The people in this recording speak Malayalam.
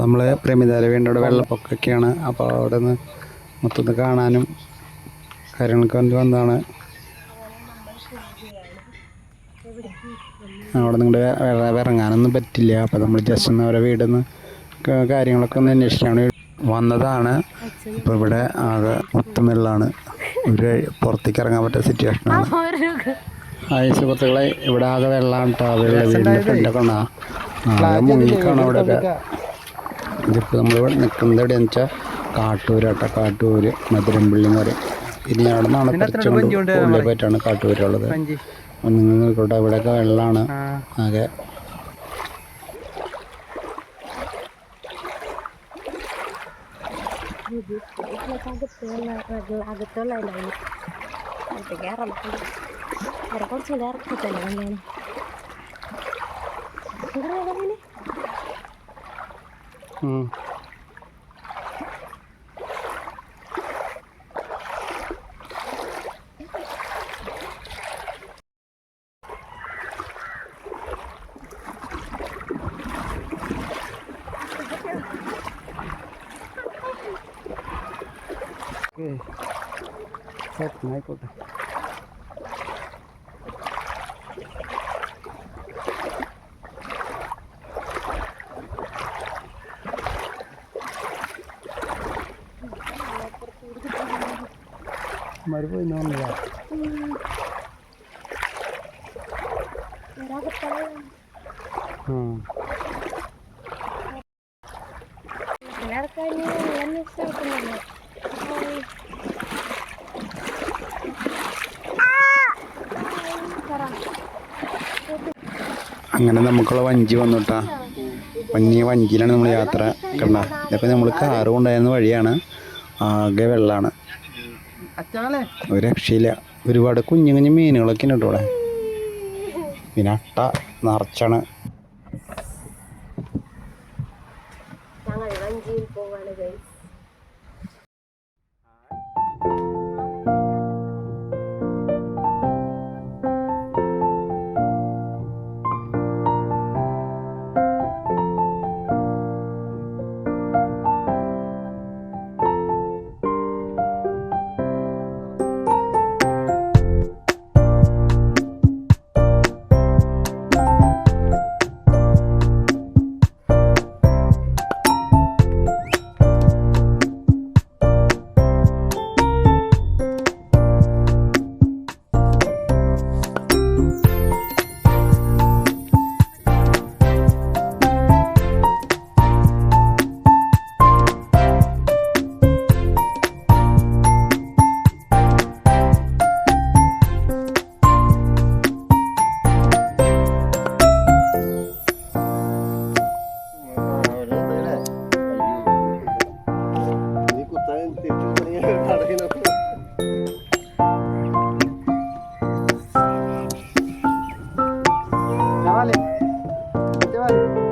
നമ്മൾ പ്രേമിതാര വീണ്ടും അവിടെ വെള്ളപ്പൊക്കൊക്കെയാണ് അപ്പോൾ അവിടെ നിന്ന് മൊത്തം കാണാനും കാര്യങ്ങൾക്ക് വേണ്ടി വന്നതാണ്. അവിടെ നിങ്ങളുടെ ഇറങ്ങാനൊന്നും പറ്റില്ല. അപ്പോൾ നമ്മൾ ജസ്റ്റ് ഒന്ന് അവരെ വീട് നിന്ന് കാര്യങ്ങളൊക്കെ ഒന്ന് അന്വേഷിക്കാൻ വന്നതാണ്. അപ്പോൾ ഇവിടെ ആകെ വെള്ളമാണ് ഒരു പുറത്തേക്ക് ഇറങ്ങാൻ പറ്റിയ സിറ്റുവേഷനാണ് ആ സുഹൃത്തുക്കളെ ഇവിടെ ആകെ വെള്ളമാണ് കേട്ടോ വെള്ളം വീടിന്റെ ഫ്രണ്ടൊക്കെ ഉണ്ടാ മുങ്ങിക്കാണ് ഇവിടെയൊക്കെ ഇതിപ്പോൾ നമ്മൾ നിൽക്കുന്നത് എവിടെയെന്ന് വെച്ചാൽ കാട്ടൂര് കേട്ടോ കാട്ടൂര് മധുരമ്പള്ളി എന്ന് പറയും. ഇനി അവിടെ നിന്നാണ് ഉള്ളിൽ പോയിട്ടാണ് കാട്ടൂരുള്ളത്. നിങ്ങൾ നോക്കട്ടെ ഇവിടെയൊക്കെ വെള്ളമാണ് ആകെ. അകത്തുള്ള ഇവിടെ കുറച്ച് ഇറക്കത്തല്ലേ കല്യാണം うん。Okay. Set my quota. മരു പോയി നോന്നില്ല അങ്ങനെ നമുക്കുള്ള വഞ്ചി വന്നുട്ടാ. വഞ്ഞി വഞ്ചിയിലാണ് നമ്മൾ യാത്ര. കണ്ട? ഇപ്പം നമ്മൾ കാറ് കൊണ്ടായിരുന്ന വഴിയാണ് ആകെ വെള്ളമാണ് ഒരു രക്ഷയില്ല. ഒരുപാട് കുഞ്ഞു കുഞ്ഞു മീനുകളൊക്കെ ഉണ്ട് ഇവിടെ. പിന്നെ അട്ട നിറച്ചാണ് ഞങ്ങൾ വഞ്ചിയിൽ പോവാണ് ഗൈസ് 那